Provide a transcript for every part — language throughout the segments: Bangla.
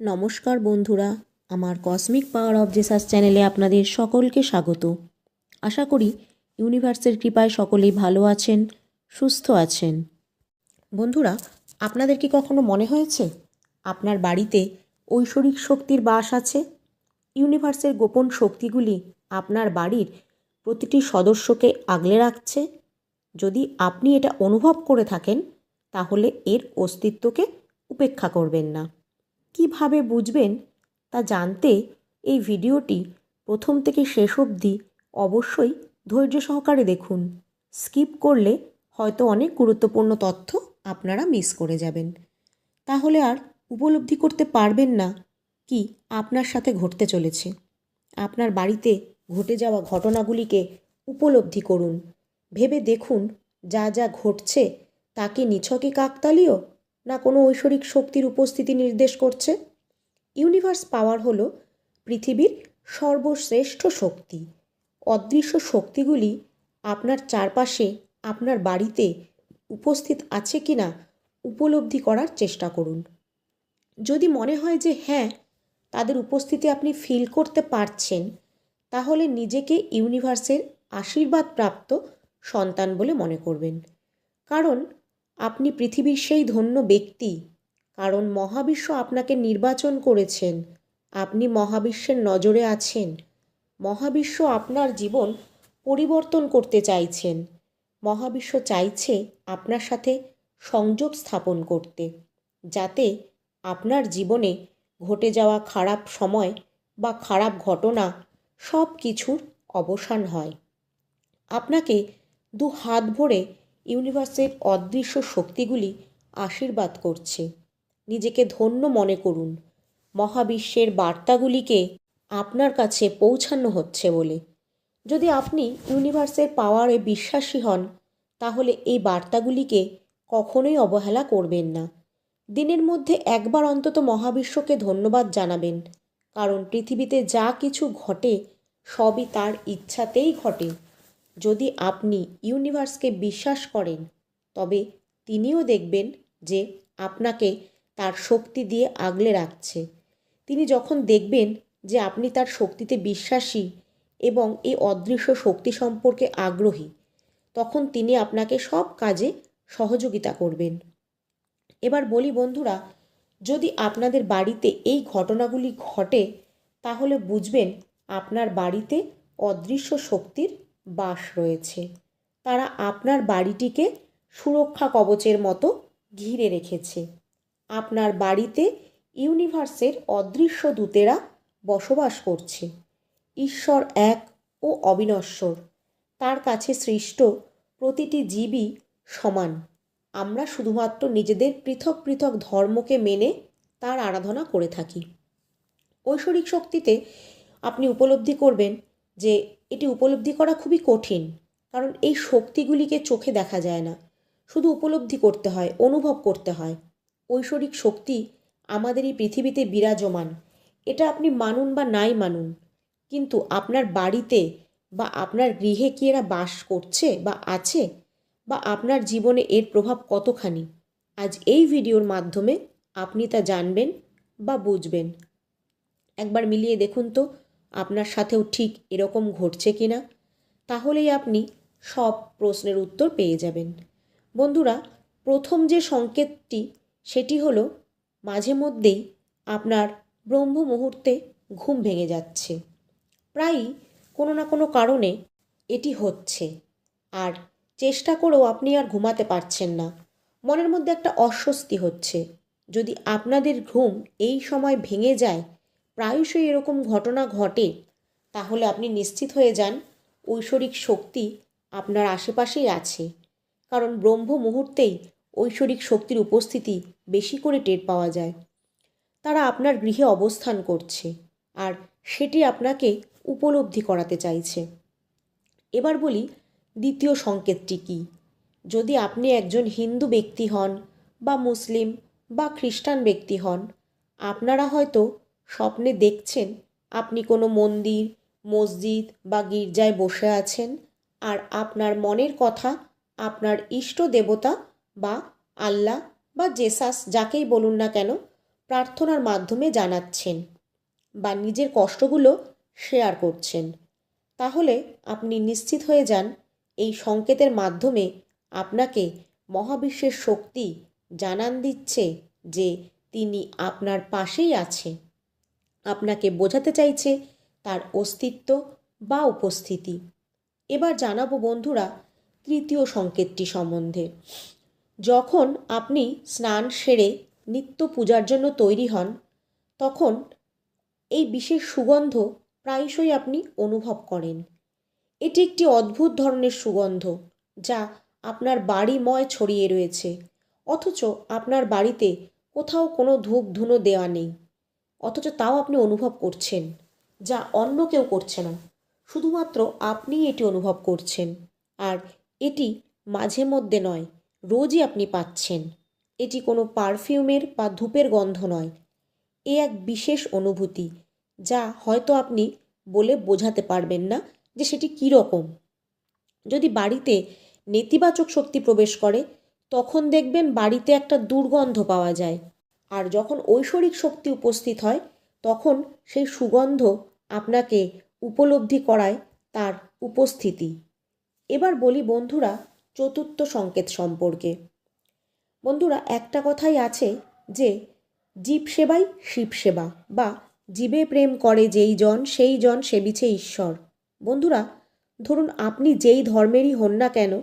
নমস্কার বন্ধুরা, আমার কসমিক পাওয়ার অফ জেসাস চ্যানেলে আপনাদের সকলকে স্বাগত। আশা করি ইউনিভার্সের কৃপায় সকলেই ভালো আছেন, সুস্থ আছেন। বন্ধুরা, আপনাদের কি কখনো মনে হয়েছে, আপনার বাড়িতে ঐশ্বরিক শক্তির বাস আছে? ইউনিভার্সের গোপন শক্তিগুলি আপনার বাড়ির প্রতিটি সদস্যকে আগলে রাখছে? যদি আপনি এটা অনুভব করে থাকেন, তাহলে এর অস্তিত্বকে উপেক্ষা করবেন না। কীভাবে বুঝবেন তা জানতে এই ভিডিওটি প্রথম থেকে শেষ অবধি অবশ্যই ধৈর্য সহকারে দেখুন। স্কিপ করলে হয়তো অনেক গুরুত্বপূর্ণ তথ্য আপনারা মিস করে যাবেন। তাহলে আর উপলব্ধি করতে পারবেন না কি আপনার সাথে ঘটতে চলেছে। আপনার বাড়িতে ঘটে যাওয়া ঘটনাগুলিকে উপলব্ধি করুন। ভেবে দেখুন যা যা ঘটছে তা কি নিছকই কাকতালীয় না কোনো ঐশ্বরিক শক্তির উপস্থিতি নির্দেশ করছে? ইউনিভার্স পাওয়ার হল পৃথিবীর সর্বশ্রেষ্ঠ শক্তি। অদৃশ্য শক্তিগুলি আপনার চারপাশে, আপনার বাড়িতে উপস্থিত আছে কি না উপলব্ধি করার চেষ্টা করুন। যদি মনে হয় যে হ্যাঁ তাদের উপস্থিতি আপনি ফিল করতে পারছেন, তাহলে নিজেকে ইউনিভার্সের আশীর্বাদ প্রাপ্ত সন্তান বলে মনে করবেন। কারণ আপনি পৃথিবীর সেই ধন্য ব্যক্তি, কারণ মহাবিশ্ব আপনাকে নির্বাচন করেছেন। আপনি মহাবিশ্বের নজরে আছেন। মহাবিশ্ব আপনার জীবন পরিবর্তন করতে চাইছেন। মহাবিশ্ব চাইছে আপনার সাথে সংযোগ স্থাপন করতে, যাতে আপনার জীবনে ঘটে যাওয়া খারাপ সময় বা খারাপ ঘটনা সব কিছুর অবসান হয়। আপনাকে দু হাত ভরে ইউনিভার্সের অদৃশ্য শক্তিগুলি আশীর্বাদ করছে। নিজেকে ধন্য মনে করুন। মহাবিশ্বের বার্তাগুলিকে আপনার কাছে পৌঁছানো হচ্ছে বলে। যদি আপনি ইউনিভার্সের পাওয়ারে বিশ্বাসী হন, তাহলে এই বার্তাগুলিকে কখনোই অবহেলা করবেন না। দিনের মধ্যে একবার অন্তত মহাবিশ্বকে ধন্যবাদ জানাবেন, কারণ পৃথিবীতে যা কিছু ঘটে, সবই তার ইচ্ছাতেই ঘটে। যদি আপনি ইউনিভার্সকে বিশ্বাস করেন, তবে তিনিও দেখবেন যে আপনাকে তার শক্তি দিয়ে আগলে রাখছে। তিনি যখন দেখবেন যে আপনি তার শক্তিতে বিশ্বাসী এবং এই অদৃশ্য শক্তি সম্পর্কে আগ্রহী, তখন তিনি আপনাকে সব কাজে সহযোগিতা করবেন। এবার বলি বন্ধুরা, যদি আপনাদের বাড়িতে এই ঘটনাগুলি ঘটে, তাহলে বুঝবেন আপনার বাড়িতে অদৃশ্য শক্তির বাস রয়েছে। তারা আপনার বাড়িটিকে সুরক্ষা কবচের মতো ঘিরে রেখেছে। আপনার বাড়িতে ইউনিভার্সের অদৃশ্য দূতেরা বসবাস করছে। ঈশ্বর এক ও অবিনশ্বর। তার কাছে সৃষ্ট প্রতিটি জীবই সমান। আমরা শুধুমাত্র নিজেদের পৃথক পৃথক ধর্মকে মেনে তার আরাধনা করে থাকি। ঐশ্বরিক শক্তিতে আপনি উপলব্ধি করবেন যে এটি উপলব্ধি করা খুবই কঠিন, কারণ এই শক্তিগুলিকে চোখে দেখা যায় না। শুধু উপলব্ধি করতে হয়, অনুভব করতে হয়। ঐশ্বরিক শক্তি আমাদের এই পৃথিবীতে বিরাজমান। এটা আপনি মানুন বা নাই মানুন, কিন্তু আপনার বাড়িতে বা আপনার গৃহে কি এরা বাস করছে বা আছে? বা আপনার জীবনে এর প্রভাব কতখানি? আজ এই ভিডিওর মাধ্যমে আপনি তা জানবেন বা বুঝবেন। একবার মিলিয়ে দেখুন তো আপনার সাথেও ঠিক এরকম ঘটছে কি না, তাহলেই আপনি সব প্রশ্নের উত্তর পেয়ে যাবেন। বন্ধুরা, প্রথম যে সংকেতটি, সেটি হলো, মাঝে মধ্যেই আপনার ব্রহ্ম মুহূর্তে ঘুম ভেঙে যাচ্ছে। প্রায়ই কোনো না কোনো কারণে এটি হচ্ছে। আর চেষ্টা করেও আপনি আর ঘুমাতে পারছেন না। মনের মধ্যে একটা অস্বস্তি হচ্ছে। যদি আপনাদের ঘুম এই সময় ভেঙে যায় প্রায়শই এরকম ঘটনা ঘটে, তাহলে আপনি নিশ্চিত হয়ে যান ঐশ্বরিক শক্তি আপনার আশেপাশেই আছে। কারণ ব্রহ্ম মুহূর্তেই ঐশ্বরিক শক্তির উপস্থিতি বেশি করে টের পাওয়া যায়। তারা আপনার গৃহে অবস্থান করছে আর সেটি আপনাকে উপলব্ধি করাতে চাইছে। এবার বলি, দ্বিতীয় সংকেতটি কী? যদি আপনি একজন হিন্দু ব্যক্তি হন বা মুসলিম বা খ্রিস্টান ব্যক্তি হন, আপনারা হয়তো স্বপ্নে দেখছেন আপনি কোনো মন্দির, মসজিদ বা গির্জায় বসে আছেন আর আপনার মনের কথা, আপনার ইষ্ট দেবতা বা আল্লাহ বা জেসাস যাকেই বলুন না কেন প্রার্থনার মাধ্যমে জানাচ্ছেন বা নিজের কষ্টগুলো শেয়ার করছেন। তাহলে আপনি নিশ্চিত হয়ে যান এই সংকেতের মাধ্যমে আপনাকে মহাবিশ্বের শক্তি জানান দিচ্ছে যে তিনি আপনার পাশেই আছে। আপনাকে বোঝাতে চাইছে তার অস্তিত্ব বা উপস্থিতি। এবার জানাব বন্ধুরা তৃতীয় সংকেতটি সম্বন্ধে। যখন আপনি স্নান সেরে নিত্য পূজার জন্য তৈরি হন, তখন এই বিশেষ সুগন্ধ প্রায়শই আপনি অনুভব করেন। এটি একটি অদ্ভুত ধরনের সুগন্ধ যা আপনার বাড়িময় ছড়িয়ে রয়েছে, অথচ আপনার বাড়িতে কোথাও কোনো ধূপ ধুনো দেওয়া নেই। অথচ তাও আপনি অনুভব করছেন, যা অন্য কেউ করছে না। শুধুমাত্র আপনিই এটি অনুভব করছেন, আর এটি মাঝে মধ্যে নয়, রোজই আপনি পাচ্ছেন। এটি কোনো পারফিউমের বা ধূপের গন্ধ নয়, এ এক বিশেষ অনুভূতি, যা হয়তো আপনি বলে বোঝাতে পারবেন না যে সেটি কী রকম। যদি বাড়িতে নেতিবাচক শক্তি প্রবেশ করে, তখন দেখবেন বাড়িতে একটা দুর্গন্ধ পাওয়া যায় আর যখন ঐশ্বরিক শক্তি উপস্থিত হয়, তখন সেই সুগন্ধ আপনাকে উপলব্ধি করায় তার উপস্থিতি। এবার বলি বন্ধুরা চতুর্থ সংকেত সম্পর্কে। বন্ধুরা, একটা কথাই আছে যে, জীব সেবাই শিব সেবা বা জীবে প্রেম করে যেই জন, সেই জন সেবিছে ঈশ্বর। বন্ধুরা, ধরুন আপনি যেই ধর্মেরই হন না কেন,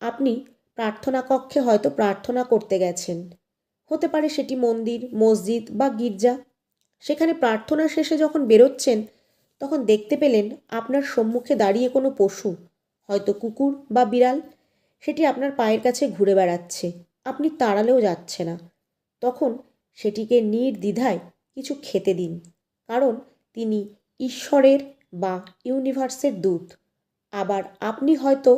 আপনি প্রার্থনা কক্ষে হয়তো প্রার্থনা করতে গেছেন। হতে পারে সেটি মন্দির, মসজিদ বা গির্জা। সেখানে প্রার্থনা শেষে যখন বেরোচ্ছেন, তখন দেখতে পেলেন আপনার সম্মুখে দাঁড়িয়ে কোনো পশু, হয়তো কুকুর বা বিড়াল। সেটি আপনার পায়ের কাছে ঘুরে বেড়াচ্ছে, আপনি তাড়ালেও যাচ্ছে না। তখন সেটিকে নির্দ্বিধায় কিছু খেতে দিন, কারণ তিনি ঈশ্বরের বা ইউনিভার্সের দূত। আবার আপনি হয়তো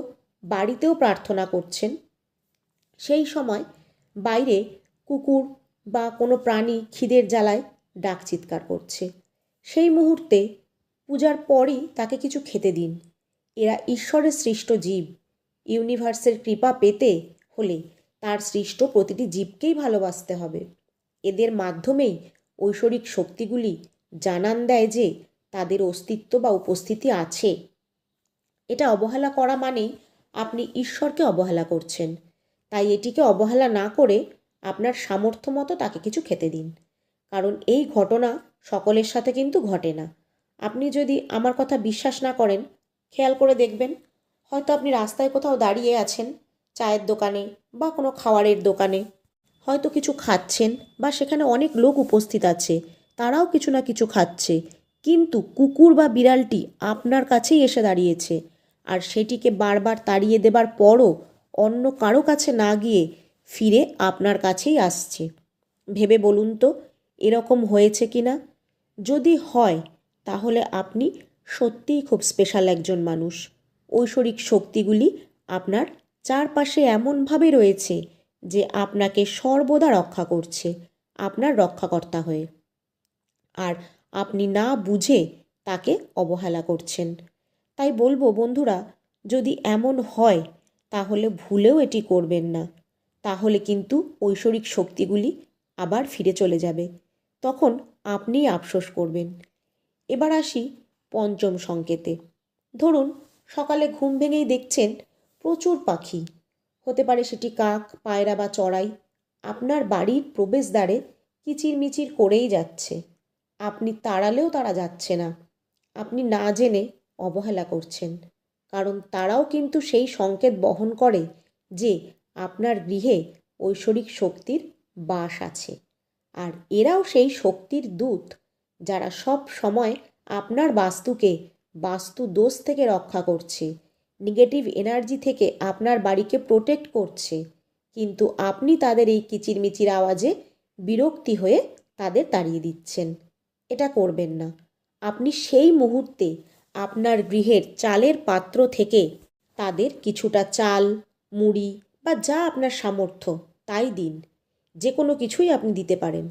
বাড়িতেও প্রার্থনা করছেন। সেই সময় বাইরে কুকুর বা কোনো প্রাণী খিদের জ্বালায় ডাক চিৎকার করছে। সেই মুহূর্তে পূজার পরই তাকে কিছু খেতে দিন। এরা ঈশ্বরের সৃষ্ট জীব। ইউনিভার্সের কৃপা পেতে হলে তার সৃষ্ট প্রতিটি জীবকেই ভালোবাসতে হবে। এদের মাধ্যমেই ঐশ্বরিক শক্তিগুলি জানান দেয় যে তাদের অস্তিত্ব বা উপস্থিতি আছে। এটা অবহেলা করা মানেই আপনি ঈশ্বরকে অবহেলা করছেন। তাই এটিকে অবহেলা না করে আপনার সামর্থ্য মতো তাকে কিছু খেতে দিন। কারণ এই ঘটনা সকলের সাথে কিন্তু ঘটে না। আপনি যদি আমার কথা বিশ্বাস না করেন, খেয়াল করে দেখবেন। হয়তো আপনি রাস্তায় কোথাও দাঁড়িয়ে আছেন, চায়ের দোকানে বা কোনো খাওয়ারের দোকানে। হয়তো কিছু খাচ্ছেন বা সেখানে অনেক লোক উপস্থিত আছে, তারাও কিছু না কিছু খাচ্ছে। কিন্তু কুকুর বা বিড়ালটি আপনার কাছেই এসে দাঁড়িয়েছে। আর সেটিকে বারবার তাড়িয়ে দেবার পরও অন্য কারও কাছে না গিয়ে ফিরে আপনার কাছেই আসছে। ভেবে বলুন তো, এরকম হয়েছে কি না? যদি হয়, তাহলে আপনি সত্যিই খুব স্পেশাল একজন মানুষ। ঐশ্বরিক শক্তিগুলি আপনার চারপাশে এমনভাবে রয়েছে যে আপনাকে সর্বদা রক্ষা করছে, আপনার রক্ষাকর্তা হয়ে। আর আপনি না বুঝে তাকে অবহেলা করছেন। তাই বলব, বন্ধুরা, যদি এমন হয়, তাহলে ভুলেও এটি করবেন না। তাহলে কিন্তু ঐশ্বরিক শক্তিগুলি আবার ফিরে চলে যাবে। তখন আপনিই আফসোস করবেন। এবার আসি পঞ্চম সংকেতে। ধরুন, সকালে ঘুম ভেঙেই দেখছেন প্রচুর পাখি। হতে পারে সেটি কাক, পায়রা বা চড়াই। আপনার বাড়ির প্রবেশদ্বারে কিচিরমিচির করেই যাচ্ছে। আপনি তাড়ালেও তারা যাচ্ছে না। আপনি না জেনে অবহেলা করছেন। কারণ তারাও কিন্তু সেই সংকেত বহন করে যে আপনার গৃহে ঐশ্বরিক শক্তির বাস আছে। আর এরাও সেই শক্তির দূত, যারা সব সময় আপনার বাস্তুকে বাস্তু দোষ থেকে রক্ষা করছে, নেগেটিভ এনার্জি থেকে আপনার বাড়িকে প্রোটেক্ট করছে। কিন্তু আপনি তাদের এই কিচিরমিচির আওয়াজে বিরক্তি হয়ে তাদের তাড়িয়ে দিচ্ছেন। এটা করবেন না। আপনি সেই মুহূর্তে আপনার গৃহের চালের পাত্র থেকে তাদের কিছুটা চাল, মুড়ি বা যা আপনার সামর্থ্য, তাই দিন। যে কোনো কিছুই আপনি দিতে পারেন।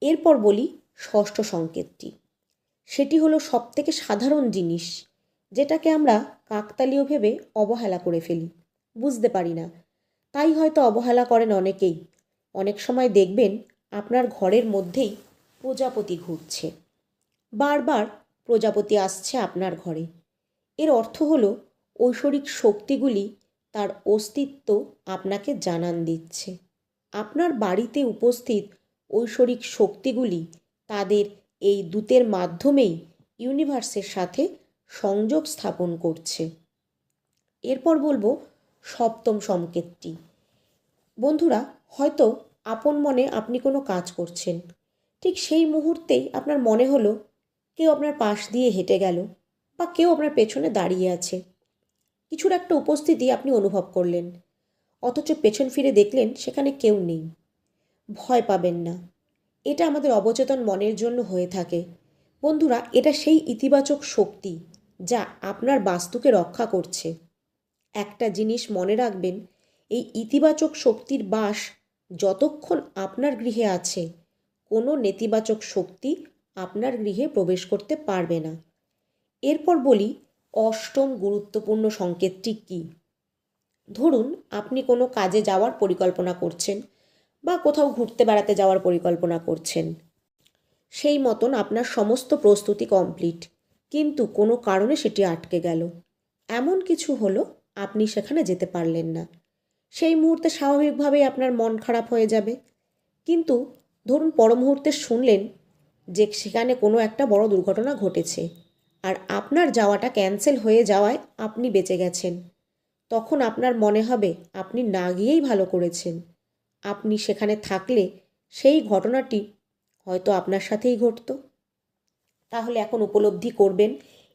এরপর বলি ষষ্ঠ সংকেতটি। সেটি হলো সবথেকে সাধারণ জিনিস, যেটাকে আমরা কাকতালীয় ভেবে অবহেলা করে ফেলি। বুঝতে পারি না। তাই হয়তো অবহেলা করেন অনেকেই। অনেক সময় দেখবেন আপনার ঘরের মধ্যেই প্রজাপতি ঘুরছে। বারবার প্রজাপতি আসছে আপনার ঘরে। এর অর্থ হলো ঐশ্বরিক শক্তিগুলি তার অস্তিত্ব আপনাকে জানান দিচ্ছে। আপনার বাড়িতে উপস্থিত ঐশ্বরিক শক্তিগুলি তাদের এই দূতের মাধ্যমেই ইউনিভার্সের সাথে সংযোগ স্থাপন করছে। এরপর বলব সপ্তম সংকেতটি। বন্ধুরা, হয়তো আপন মনে আপনি কোনো কাজ করছেন। ঠিক সেই মুহূর্তেই আপনার মনে হলো, কেউ আপনার পাশ দিয়ে হেঁটে গেল বা কেউ আপনার পেছনে দাঁড়িয়ে আছে। কিছুর একটা উপস্থিতি আপনি অনুভব করলেন। অথচ পেছন ফিরে দেখলেন সেখানে কেউ নেই। ভয় পাবেন না। এটা আমাদের অবচেতন মনের জন্য হয়ে থাকে। বন্ধুরা, এটা সেই ইতিবাচক শক্তি যা আপনার বাস্তুকে রক্ষা করছে। একটা জিনিস মনে রাখবেন, এই ইতিবাচক শক্তির বাস যতক্ষণ আপনার গৃহে আছে, কোনো নেতিবাচক শক্তি আপনার গৃহে প্রবেশ করতে পারবে না। এরপর বলি অষ্টম গুরুত্বপূর্ণ সংকেতটি কী? ধরুন, আপনি কোনো কাজে যাওয়ার পরিকল্পনা করছেন বা কোথাও ঘুরতে বেড়াতে যাওয়ার পরিকল্পনা করছেন। সেই মতন আপনার সমস্ত প্রস্তুতি কমপ্লিট কিন্তু কোনো কারণে সেটি আটকে গেল। এমন কিছু হলো, আপনি সেখানে যেতে পারলেন না। সেই মুহূর্তে স্বাভাবিকভাবেই আপনার মন খারাপ হয়ে যাবে। কিন্তু ধরুন পর মুহূর্তে শুনলেন যে সেখানে কোনো একটা বড় দুর্ঘটনা ঘটেছে। আর আপনার যাওয়াটা ক্যান্সেল হয়ে যাওয়ায় আপনি বেঁচে গেছেন। তখন আপনার মনে হবে, আপনি না গিয়েই ভালো করেছেন। আপনি সেখানে থাকলে সেই ঘটনাটি হয়তো আপনার সাথেই ঘটত। তাহলে এখন উপলব্ধি করবেন,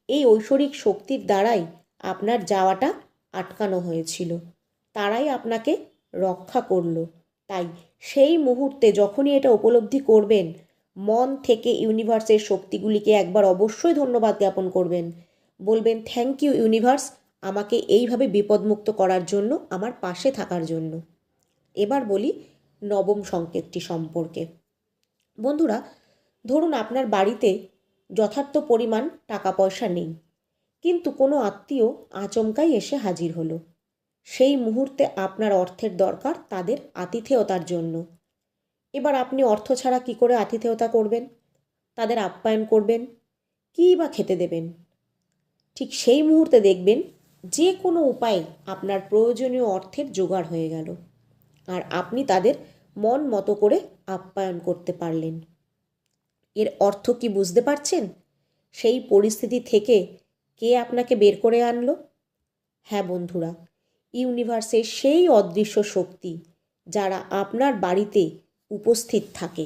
এই ঐশ্বরিক শক্তির দ্বারাই আপনার যাওয়াটা আটকানো হয়েছিল। তারাই আপনাকে রক্ষা করল। তাই সেই মুহূর্তে যখনই এটা উপলব্ধি করবেন মন থেকে ইউনিভার্সের শক্তিগুলিকে একবার অবশ্যই ধন্যবাদ জ্ঞাপন করবেন। বলবেন, থ্যাংক ইউ ইউনিভার্স, আমাকে এইভাবে বিপদমুক্ত করার জন্য, আমার পাশে থাকার জন্য। এবার বলি নবম সংকেতটি সম্পর্কে। বন্ধুরা, ধরুন আপনার বাড়িতে যথার্থ পরিমাণ টাকা পয়সা নেই, কিন্তু কোনো আত্মীয় আচমকাই এসে হাজির হলো। সেই মুহূর্তে আপনার অর্থের দরকার তাদের আতিথেয়তার জন্য। এবার আপনি অর্থ ছাড়া কি করে আতিথেয়তা করবেন? তাদের আপ্যায়ন করবেন? কী বা খেতে দেবেন? ঠিক সেই মুহূর্তে দেখবেন যে কোনো উপায়ে আপনার প্রয়োজনীয় অর্থের জোগাড় হয়ে গেল আর আপনি তাদের মন মতো করে আপ্যায়ন করতে পারলেন। এর অর্থ কি বুঝতে পারছেন? সেই পরিস্থিতি থেকে কে আপনাকে বের করে আনলো? হ্যাঁ বন্ধুরা, ইউনিভার্সের সেই অদৃশ্য শক্তি যারা আপনার বাড়িতে উপস্থিত থাকে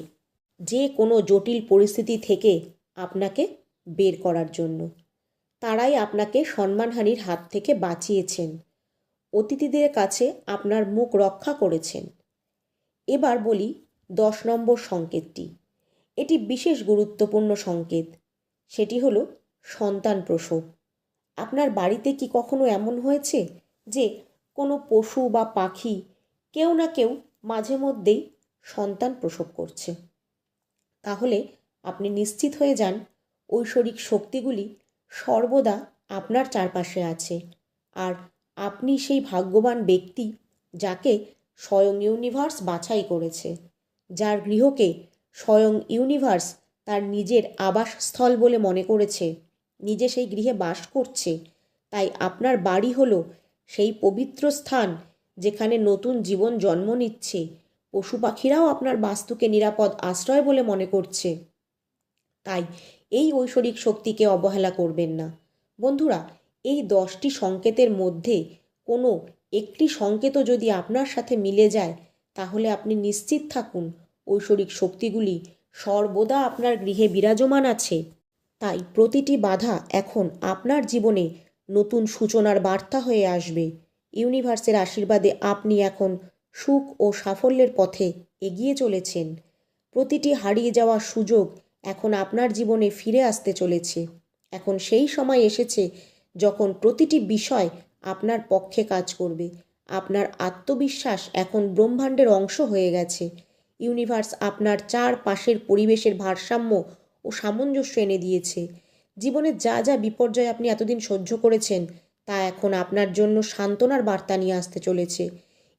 যে কোনো জটিল পরিস্থিতি থেকে আপনাকে বের করার জন্য। তারাই আপনাকে সম্মানহানির হাত থেকে বাঁচিয়েছেন। অতিথিদের কাছে আপনার মুখ রক্ষা করেছেন। এবার বলি দশ নম্বর সংকেতটি। এটি বিশেষ গুরুত্বপূর্ণ সংকেত। সেটি হলো সন্তান প্রসব। আপনার বাড়িতে কি কখনো এমন হয়েছে যে কোনো পশু বা পাখি কেউ না কেউ মাঝে মধ্যেই সন্তান প্রসব করছে। তাহলে আপনি নিশ্চিত হয়ে যান, ঐশ্বরিক শক্তিগুলি সর্বদা আপনার চারপাশে আছে আর আপনি সেই ভাগ্যবান ব্যক্তি যাকে স্বয়ং ইউনিভার্স বাছাই করেছে, যার গৃহকে স্বয়ং ইউনিভার্স তার নিজের আবাসস্থল বলে মনে করেছে, নিজে সেই গৃহে বাস করছে, তাই আপনার বাড়ি হলো সেই পবিত্র স্থান যেখানে নতুন জীবন জন্ম নিচ্ছে পশু পাখিরাও আপনার বাস্তুকে নিরাপদ আশ্রয় বলে মনে করছে। তাই এই ঐশ্বরিক শক্তিকে অবহেলা করবেন না। বন্ধুরা, এই দশটি সংকেতের মধ্যে কোনো একটি সংকেতও যদি আপনার সাথে মিলে যায়, তাহলে আপনি নিশ্চিত থাকুন ঐশ্বরিক শক্তিগুলি সর্বদা আপনার গৃহে বিরাজমান আছে। তাই প্রতিটি বাধা এখন আপনার জীবনে নতুন সূচনার বার্তা হয়ে আসবে। ইউনিভার্সের আশীর্বাদে আপনি এখন সুখ ও সাফল্যের পথে এগিয়ে চলেছেন। প্রতিটি হারিয়ে যাওয়া সুযোগ এখন আপনার জীবনে ফিরে আসতে চলেছে। এখন সেই সময় এসেছে যখন প্রতিটি বিষয় আপনার পক্ষে কাজ করবে। আপনার আত্মবিশ্বাস এখন ব্রহ্মাণ্ডের অংশ হয়ে গেছে। ইউনিভার্স আপনার চার পাশের পরিবেশের ভারসাম্য ও সামঞ্জস্য এনে দিয়েছে। জীবনে যা যা বিপর্যয় আপনি এতদিন সহ্য করেছেন, তা এখন আপনার জন্য সান্ত্বনার বার্তা নিয়ে আসতে চলেছে।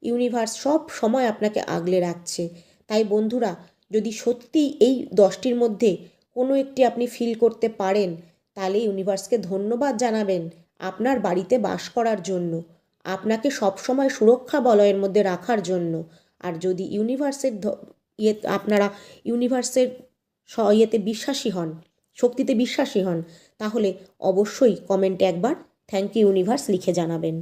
ইউনিভার্স সব সময় আপনাকে আগলে রাখছে। তাই বন্ধুরা, যদি সত্যি এই দশটির মধ্যে কোনো একটি আপনি ফিল করতে পারেন, তাহলে ইউনিভার্সকে ধন্যবাদ জানাবেন আপনার বাড়িতে বাস করার জন্য, আপনাকে সবসময় সুরক্ষা বলয়ের মধ্যে রাখার জন্য। আর যদি ইউনিভার্সের ইয়ে আপনারা ইউনিভার্সের ইয়েতে বিশ্বাসী হন, শক্তিতে বিশ্বাসী হন, তাহলে অবশ্যই কমেন্টে একবার থ্যাংক ইউ ইউনিভার্স লিখে জানাবেন।